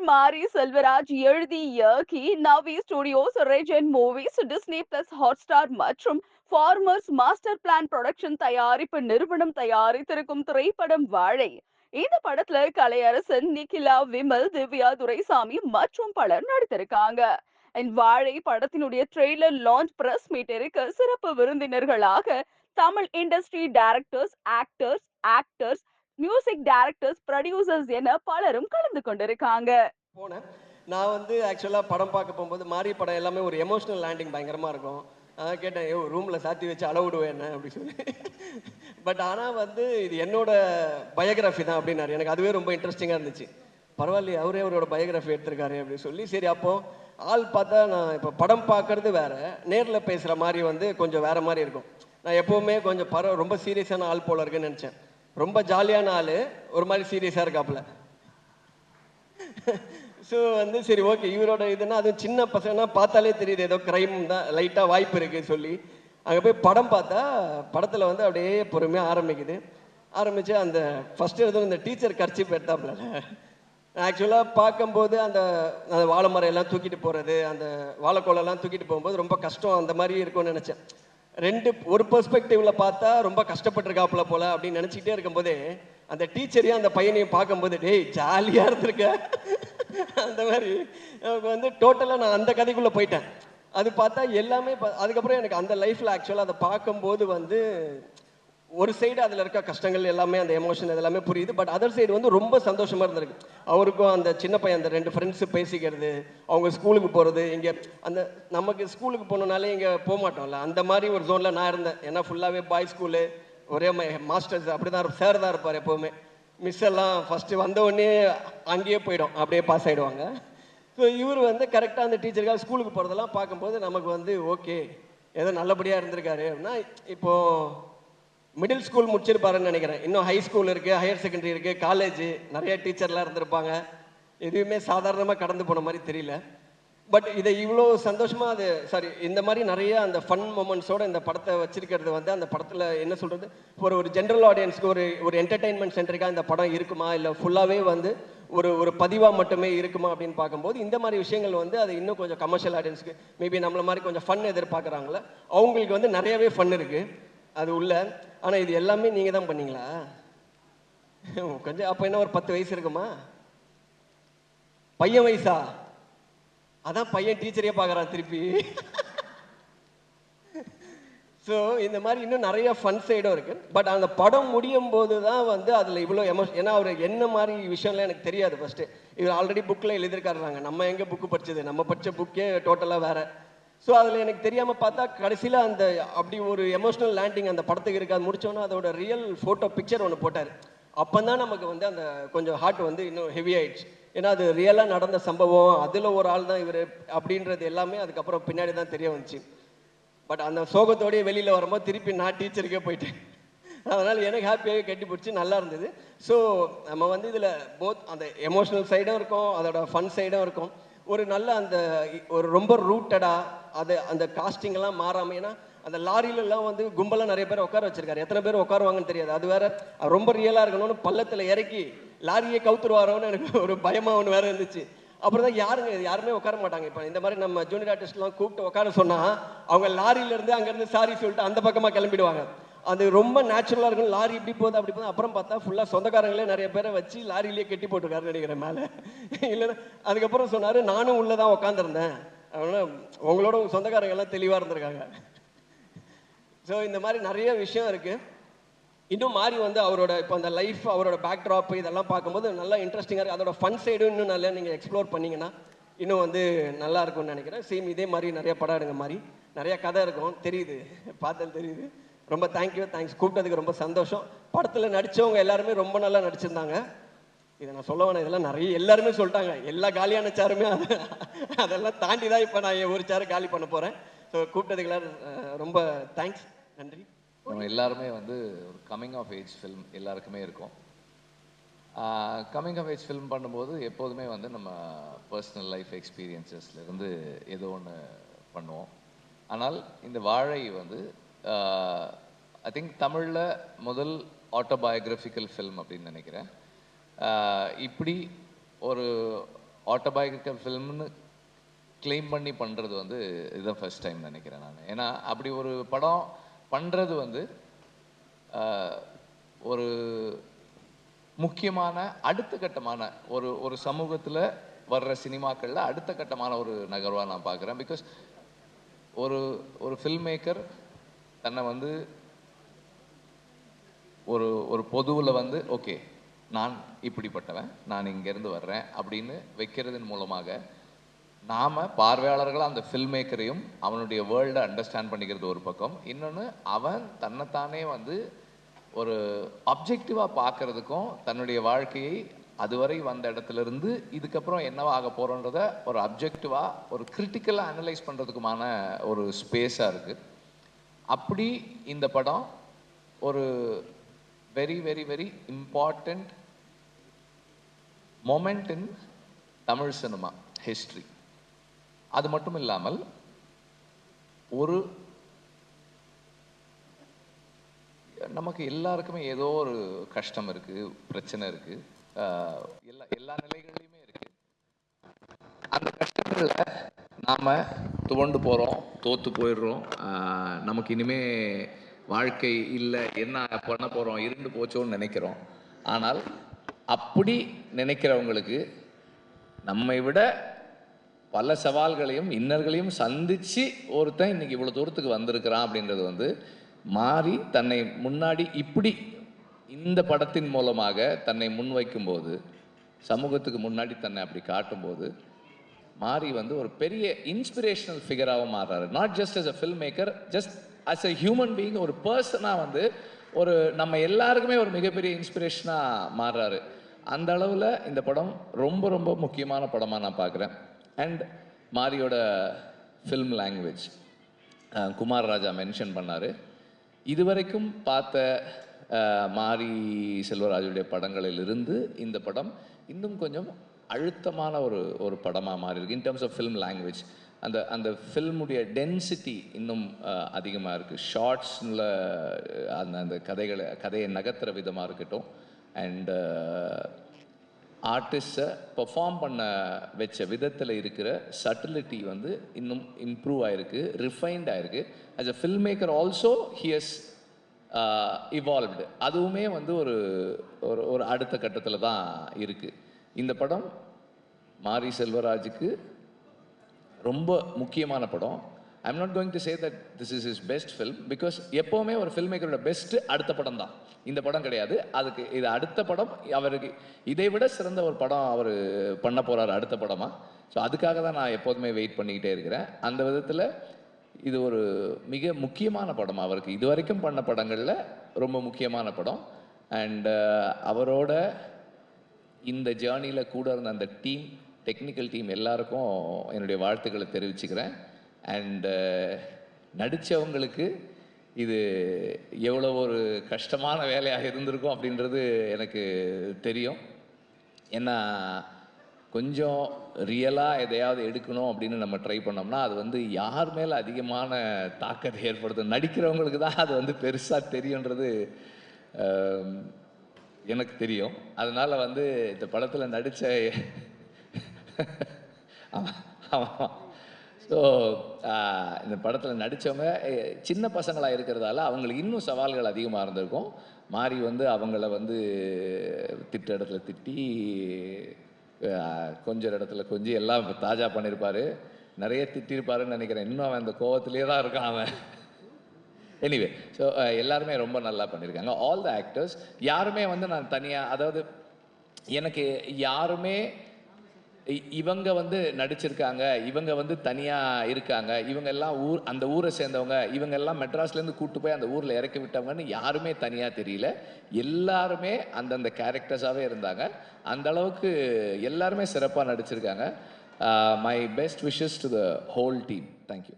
நடிகர் மாரி செல்வராஜ் எழுதி இயக்கி நவி ஸ்டுடியோஸ் ரெஜன் மூவிஸ் டிஸ்னி பிளஸ் ஹாட்ஸ்டார் மற்றும் ஃபார்மர்ஸ் மாஸ்டர் பிளான் ப்ரொடக்ஷன் தயாரிப்பு நிறுவனம் தயாரித்திருக்கும் திரைப்படம் வாழை. இந்த படத்துல கலையரசன் நிகிலா விமல் திவ்யா துரைசாமி மற்றும் பலர் நடித்திருக்காங்க. வாழை படத்தினுடைய ட்ரெய்லர் லான்ச் பிரஸ் மீட்டருக்கு சிறப்பு விருந்தினர்களாக Tamil industry directors actors actors music directors producers என பலரும் கலந்து கொண்டிருக்காங்க. போனேன். நான் வந்து ஆக்சுவலாக படம் பார்க்க போகும்போது மாறி படம் எல்லாமே ஒரு எமோஷனல் லேண்டிங் பயங்கரமாக இருக்கும். அதான் கேட்டேன் ஐயோ ரூமில் சாத்தி வச்சு அளவிடுவேன் என்ன? அப்படி சொல்லி. பட் ஆனால் வந்து இது என்னோட பயோகிராஃபி தான் அப்படின்னாரு. எனக்கு அதுவே ரொம்ப இன்ட்ரெஸ்டிங்காக இருந்துச்சு. பரவாயில்லையே அவரே அவரோட பயோகிராஃபி எடுத்திருக்காரு அப்படின்னு சொல்லி. சரி அப்போது ஆள் பார்த்தா நான் இப்போ படம் பார்க்கறது வேற. நேரில் பேசுகிற மாதிரி வந்து கொஞ்சம் வேறு மாதிரி இருக்கும். நான் எப்போவுமே கொஞ்சம் பர ரொம்ப சீரியஸான ஆள் போல இருக்குன்னு நினச்சேன். ரொம்ப ஜாலியான ஆள் ஒரு மாதிரி சீரியஸாக இருக்காப்புல. ஸோ வந்து சரி ஓகே இவரோட இதுனா அதுவும் சின்ன பசங்கன்னா பார்த்தாலே தெரியுது. ஏதோ கிரைம் தான் லைட்டாக வாய்ப்பு இருக்குது சொல்லி. அங்கே போய் படம் பார்த்தா படத்தில் வந்து அப்படியே பொறுமையாக ஆரம்பிக்குது. ஆரம்பித்து அந்த ஃபஸ்ட்டு எதுவும் இந்த டீச்சர் கர்ச்சிப் எடுத்தாப்புல. ஆக்சுவலாக பார்க்கும்போது அந்த அந்த வாழை மரையெல்லாம் எல்லாம் தூக்கிட்டு போகிறது அந்த வாழைக்கோலெல்லாம் தூக்கிட்டு போகும்போது ரொம்ப கஷ்டம். அந்த மாதிரி இருக்கும்னு நினச்சேன். ரெண்டு ஒரு பெர்ஸ்பெக்டிவில் பார்த்தா ரொம்ப கஷ்டப்பட்டிருக்காப்புல போல் அப்படின்னு நினச்சிக்கிட்டே இருக்கும்போதே அந்த டீச்சரையும் அந்த பையனையும் பார்க்கும்போது டேய் ஜாலியாக இருந்திருக்க. அந்த மாதிரி எனக்கு வந்து டோட்டலாக நான் அந்த கதைக்குள்ளே போயிட்டேன். அது பார்த்தா எல்லாமே பா- அதுக்கப்புறம் எனக்கு அந்த லைஃப்பில் ஆக்சுவலாக அதை பார்க்கும்போது வந்து ஒரு சைடு அதில் இருக்க கஷ்டங்கள் எல்லாமே அந்த எமோஷன் எல்லாமே புரியுது. பட் அதர் சைடு வந்து ரொம்ப சந்தோஷமாக இருந்திருக்கு. அவருக்கும் அந்த சின்ன பையன் அந்த ரெண்டு ஃப்ரெண்ட்ஸு பேசிக்கிறது அவங்க ஸ்கூலுக்கு போகிறது இங்கே அந்த நமக்கு ஸ்கூலுக்கு போகணுனாலே இங்கே போக மாட்டோம்ல அந்த மாதிரி ஒரு ஜோனில் நான் இருந்தேன். ஏன்னா ஃபுல்லாகவே பாய் ஸ்கூலு ஒரே மாஸ்டர்ஸ் அப்படி தான் சார் தான் இருப்பார் எப்போவுமே. மிஸ் எல்லாம் ஃபஸ்ட்டு வந்த உடனே அங்கேயே போயிடும். அப்படியே பாஸ் ஆகிடுவாங்க ஸோ இவர் வந்து கரெக்டாக அந்த டீச்சருக்காக ஸ்கூலுக்கு போகிறதெல்லாம் பார்க்கும்போது நமக்கு வந்து ஓகே ஏதோ நல்லபடியாக இருந்திருக்காரு. அப்படின்னா இப்போது மிடில் ஸ்கூல் முடிச்சிருப்பாருன்னு நினைக்கிறேன். இன்னும் ஹை ஸ்கூல் இருக்குது ஹையர் செகண்டரி இருக்குது காலேஜ் நிறைய டீச்சர்லாம் இருந்திருப்பாங்க. எதுவுமே சாதாரணமாக கடந்து போன மாதிரி தெரியல. பட் இதை இவ்வளோ சந்தோஷமாக அது சாரி இந்த மாதிரி நிறைய அந்த ஃபன் மூமெண்ட்ஸோட இந்த படத்தை வச்சிருக்கிறது வந்து அந்த படத்தில் என்ன சொல்கிறது ஒரு ஒரு ஜென்ரல் ஆடியன்ஸ்க்கு ஒரு ஒரு என்டர்டைன்மெண்ட் சென்டருக்காக இந்த படம் இருக்குமா? இல்லை ஃபுல்லாகவே வந்து ஒரு ஒரு பதிவாக மட்டுமே இருக்குமா? அப்படின்னு பார்க்கும்போது இந்த மாதிரி விஷயங்கள் வந்து அது இன்னும் கொஞ்சம் கமர்ஷியல் ஆடியன்ஸ்க்கு மேபி நம்மள மாதிரி கொஞ்சம் ஃபன் எதிர்பார்க்குறாங்களே அவங்களுக்கு வந்து நிறையவே ஃபன் இருக்குது அது உள்ள. ஆனால் இது எல்லாமே நீங்கள் தான் பண்ணீங்களா? கொஞ்சம் அப்போ என்ன ஒரு பத்து வயசு இருக்குமா? பையன் வயசா? அதான் பையன் டீச்சரே பார்க்குறான் திருப்பி. ஸோ இந்த மாதிரி இன்னும் நிறைய ஃபன் சைடும் இருக்குது பட் அந்த படம் முடியும் போது தான் வந்து அதில் இவ்வளோ எமோஷன் ஏன்னா அவர் என்ன மாதிரி விஷயம்லாம் எனக்கு தெரியாது ஃபஸ்ட்டு இவர் ஆல்ரெடி புக்கில் எழுதியிருக்காருறாங்க நம்ம எங்கே புக்கு படித்தது நம்ம படித்த புக்கே டோட்டலாக வேறு. ஸோ அதில் எனக்கு தெரியாமல் பார்த்தா கடைசியில் அந்த அப்படி ஒரு எமோஷ்னல் லேண்டிங் அந்த படத்துக்கு இருக்காது முடித்தோன்னா அதோட ரியல் ஃபோட்டோ பிக்சர் ஒன்று போட்டார். அப்போ தான் நமக்கு வந்து அந்த கொஞ்சம் ஹார்ட் வந்து இன்னும் ஹெவி ஆயிடுச்சு. ஏன்னா அது ரியலாக நடந்த சம்பவம் அதில் ஒரு ஆள் தான் இவர் அப்படின்றது எல்லாமே அதுக்கப்புறம் பின்னாடி தான் தெரிய வந்துச்சு. பட் அந்த சோகத்தோடய வெளியில் வரும்போது திருப்பி நான் டீச்சருக்கே போயிட்டேன். அதனால் எனக்கு ஹாப்பியாகவே கட்டி பிடிச்சி நல்லா இருந்தது. ஸோ நம்ம வந்து இதில் போத் அந்த எமோஷனல் சைடும் இருக்கும் அதோட ஃபன் சைடும் இருக்கும். ஒரு நல்ல அந்த ஒரு ரொம்ப ரூட்டடாக அது அந்த காஸ்டிங்கெல்லாம் மாறாமல் ஏன்னா அந்த லாரியிலலாம் வந்து கும்பலாக நிறைய பேர் உட்கார வச்சிருக்காரு. எத்தனை பேர் உட்காருவாங்கன்னு தெரியாது. அது வேற ரொம்ப ரியலாக இருக்கணும்னு பள்ளத்தில் இறக்கி லாரியே கவுத்துருவாரோன்னு எனக்கு ஒரு பயமாக ஒன்று வேற இருந்துச்சு. அப்புறம் தான் யாருங்க யாருமே உட்கார மாட்டாங்க. இப்போ இந்த மாதிரி நம்ம ஜூனியர் ஆர்டிஸ்ட்லாம் கூப்பிட்டு உட்கார சொன்னா அவங்க லாரியில இருந்து அங்கேருந்து சாரி சொல்லிட்டு அந்த பக்கமாக கிளம்பிடுவாங்க. அது ரொம்ப நேச்சுரலாக இருக்கும். லாரி இப்படி போகுது அப்படி போகுது. அப்புறம் பார்த்தா ஃபுல்லாக சொந்தக்காரங்களே நிறைய பேரை வச்சு லாரியிலேயே கட்டி போட்டுருக்காரு நினைக்கிறேன் மேலே. இல்லைன்னா அதுக்கப்புறம் சொன்னார் நானும் உள்ளே தான் உட்காந்துருந்தேன் அதனால் உங்களோட சொந்தக்காரங்க எல்லாம் தெளிவாக இருந்திருக்காங்க. ஸோ இந்த மாதிரி நிறைய விஷயம் இருக்குது இன்னும் மாறி வந்து அவரோட இப்போ அந்த லைஃப் அவரோட பேக்ட்ராப் இதெல்லாம் பார்க்கும்போது நல்லா இன்ட்ரெஸ்டிங்காக இருக்குது அதோட ஃபன் சைடும் இன்னும் நல்லா நீங்கள் எக்ஸ்ப்ளோர் பண்ணிங்கன்னா இன்னும் வந்து நல்லா இருக்கும்னு நினைக்கிறேன். சேம் இதே மாதிரி நிறைய படம் எடுங்க மாதிரி நிறைய கதை இருக்கும். தெரியுது. பார்த்தது தெரியுது. ரொம்ப தேங்க்யூ தேங்க்ஸ் கூப்பிட்டதுக்கு ரொம்ப சந்தோஷம். படத்தில் நடித்தவங்க எல்லாருமே ரொம்ப நல்லா நடிச்சிருந்தாங்க. இதை நான் சொல்ல வேணாம். இதெல்லாம் நிறைய எல்லாருமே சொல்லிட்டாங்க. எல்லா காலியான சேருமே அது அதெல்லாம் தாண்டி தான் இப்போ நான் ஒரு சேரை காலி பண்ண போகிறேன் ஸோ கூப்பிட்டதுக்கெல்லாம் ரொம்ப தேங்க்ஸ் நன்றி. நம்ம எல்லாருமே வந்து ஒரு கம்மிங் ஆஃப் ஏஜ் ஃபிலிம் எல்லாருக்குமே இருக்கும். கம்மிங் ஆஃப் ஏஜ் ஃபிலிம் பண்ணும்போது எப்போதுமே வந்து நம்ம பர்சனல் லைஃப் எக்ஸ்பீரியன்சஸ்லேருந்து ஏதோ ஒன்று பண்ணுவோம். ஆனால் இந்த வாழை வந்து ஐ திங்க் தமிழில் முதல் ஆட்டோபயோகிராஃபிக்கல் ஃபில்ம் அப்படின்னு நினைக்கிறேன். ஆஹ் இப்படி ஒரு ஆட்டோபயோகிராஃபிக்கல் ஃபில்ம்னு க்ளைம் பண்ணி பண்ணுறது வந்து இதுதான் ஃபர்ஸ்ட் டைம் நினைக்கிறேன் நான். ஏன்னா அப்படி ஒரு படம் பண்ணுறது வந்து ஒரு முக்கியமான அடுத்த கட்டமான ஒரு ஒரு சமூகத்தில் வர்ற சினிமாக்களில் அடுத்த கட்டமான ஒரு நகர்வாக நான் பார்க்குறேன் பிகாஸ் ஒரு ஒரு ஃபில்ம் மேக்கர் தன்னை வந்து ஒரு ஒரு பொதுவில் வந்து ஓகே நான் இப்படிப்பட்டவன் நான் இங்கேருந்து வர்றேன் அப்படின்னு வைக்கிறதன் மூலமாக நாம் பார்வையாளர்களாக அந்த ஃபில்ம் மேக்கரையும் அவனுடைய வேர்ல்டை அண்டர்ஸ்டாண்ட் பண்ணிக்கிறது ஒரு பக்கம். இன்னொன்று அவன் தன்னைத்தானே வந்து ஒரு அப்ஜெக்டிவாக பார்க்கறதுக்கும் தன்னுடைய வாழ்க்கையை அதுவரை வந்த இடத்துல இருந்து இதுக்கப்புறம் என்னவா ஆக போகிறோன்றத ஒரு அப்ஜெக்டிவாக ஒரு கிரிட்டிக்கலாக அனலைஸ் பண்ணுறதுக்குமான ஒரு ஸ்பேஸாக இருக்குது அப்படி இந்த படம் ஒரு very very very important moment in Tamil cinema history அது மட்டும் இல்லாமல் ஒரு நமக்கு எல்லாருக்குமே ஏதோ ஒரு கஷ்டம் இருக்கு பிரச்சனை இருக்கு. ஆஹ் எல்லா எல்லா நிலைகள்லையுமே இருக்கு. அந்த கஷ்டங்கள்ல நாம துவண்டு போறோம் தோத்து போயிடுறோம். ஆஹ் நமக்கு இனிமே வாழ்க்கை இல்லை என்ன பண்ண போறோம் இருந்து போச்சோன்னு நினைக்கிறோம். ஆனால் அப்படி நினைக்கிறவங்களுக்கு நம்மை விட பல சவால்களையும் இன்னர்களையும் சந்தித்து ஒருத்தன் இன்னைக்கு இவ்வளோ தூரத்துக்கு வந்திருக்கிறான் அப்படின்றது வந்து மாறி தன்னை முன்னாடி இப்படி இந்த படத்தின் மூலமாக தன்னை முன்வைக்கும்போது சமூகத்துக்கு முன்னாடி தன்னை அப்படி காட்டும்போது மாறி வந்து ஒரு பெரிய இன்ஸ்பிரேஷனல் ஃபிகராகவும் மாறுறாரு not just as a film maker just as a human being ஒரு பர்சனாக வந்து ஒரு நம்ம எல்லாருக்குமே ஒரு மிகப்பெரிய இன்ஸ்பிரேஷனாக மாறுறாரு. அந்த அளவில் இந்த படம் ரொம்ப ரொம்ப முக்கியமான படமாக நான் பார்க்குறேன். And மாரியோட film language Kumar Raja mention பண்ணார். இதுவரைக்கும் பார்த்த மாரி செல்வராஜுடைய படங்களிலிருந்து இந்த படம் இன்னும் கொஞ்சம் அழுத்தமான ஒரு ஒரு படமாக மாறி இருக்கு in terms of film language அந்த அந்த ஃபில்முடைய டென்சிட்டி இன்னும் அதிகமாக இருக்குது ஷார்ட்ஸில் அந்த அந்த கதைகளை கதையை நகர்த்துற விதமாக இருக்கட்டும். அண்டு ஆர்டிஸ்ட்டை பெர்ஃபார்ம் பண்ண வச்ச விதத்தில் இருக்கிற சட்டிலிட்டி வந்து இன்னும் இம்ப்ரூவ் ஆயிருக்கு ரிஃபைன்ட் ஆயிருக்கு. As a film maker also he's evolved அதுவுமே வந்து ஒரு ஒரு ஒரு அடுத்த கட்டத்தில் தான் இருக்குது இந்த படம் மாரி செல்வராஜுக்கு ரொம்ப முக்கியமான படம். I'm not going to say that this is is best film because எப்போவுமே ஒரு ஃபில்ம் மேக்கரோட பெஸ்ட் அடுத்த படம் தான். இந்த படம் கிடையாது. அதுக்கு இது அடுத்த படம் அவருக்கு இதை விட சிறந்த ஒரு படம் அவர் பண்ண போகிறார் அடுத்த படமாக ஸோ அதுக்காக தான் நான் எப்போதுமே வெயிட் பண்ணிக்கிட்டே இருக்கிறேன். அந்த விதத்தில் இது ஒரு மிக முக்கியமான படம் அவருக்கு. இது வரைக்கும் பண்ண படங்களில் ரொம்ப முக்கியமான படம். அண்ட் uh, அவரோட இந்த ஜேர்னியில் கூட இருந்த அந்த டீம் டெக்னிக்கல் டீம் எல்லாருக்கும் என்னுடைய வாழ்த்துக்களை தெரிவிச்சுக்கிறேன். அண்டு uh, நடித்தவங்களுக்கு இது எவ்வளோ ஒரு கஷ்டமான வேலையாக இருந்திருக்கும் அப்படின்றது எனக்கு தெரியும். ஏன்னா கொஞ்சம் ரியலாக எதையாவது எடுக்கணும் அப்படின்னு நம்ம ட்ரை பண்ணோம்னா அது வந்து யார் மேலே அதிகமான தாக்கத்தை ஏற்படுத்தும்? நடிக்கிறவங்களுக்கு தான் அது வந்து பெருசாக தெரியுன்றது எனக்கு தெரியும். அதனால் வந்து இந்த படத்தில் நடித்த ஆமாம் ஆமாம் ஸோ uh, இந்த படத்தில் நடித்தவங்க சின்ன பசங்களாக இருக்கிறதால அவங்களுக்கு இன்னும் சவால்கள் அதிகமாக இருந்திருக்கும். மாறி வந்து அவங்கள வந்து திட்ட இடத்துல திட்டி கொஞ்ச கொஞ்சம் இடத்துல கொஞ்சம் எல்லாம் தாஜா பண்ணியிருப்பார் நிறைய திட்டிருப்பாருன்னு நினைக்கிறேன். இன்னும் அவன் அந்த கோவத்திலே தான் இருக்கான் அவன். எனிவே ஸோ எல்லாருமே ரொம்ப நல்லா பண்ணியிருக்காங்க ஆல் த ஆக்டர்ஸ் யாருமே வந்து நான் தனியாக அதாவது எனக்கு யாருமே இவங்க வந்து நடிச்சிருக்காங்க இவங்க வந்து தனியாக இருக்காங்க இவங்க எல்லாம் ஊர் அந்த ஊரை சேர்ந்தவங்க இவங்க எல்லாம் மெட்ராஸ்லேருந்து கூட்டு போய் அந்த ஊரில் இறக்கி விட்டவங்கன்னு யாருமே தனியாக தெரியல. எல்லாருமே அந்தந்த கேரக்டர்ஸாகவே இருந்தாங்க. அந்த அளவுக்கு எல்லாருமே சிறப்பாக நடிச்சிருக்காங்க. My best wishes to the whole team thank you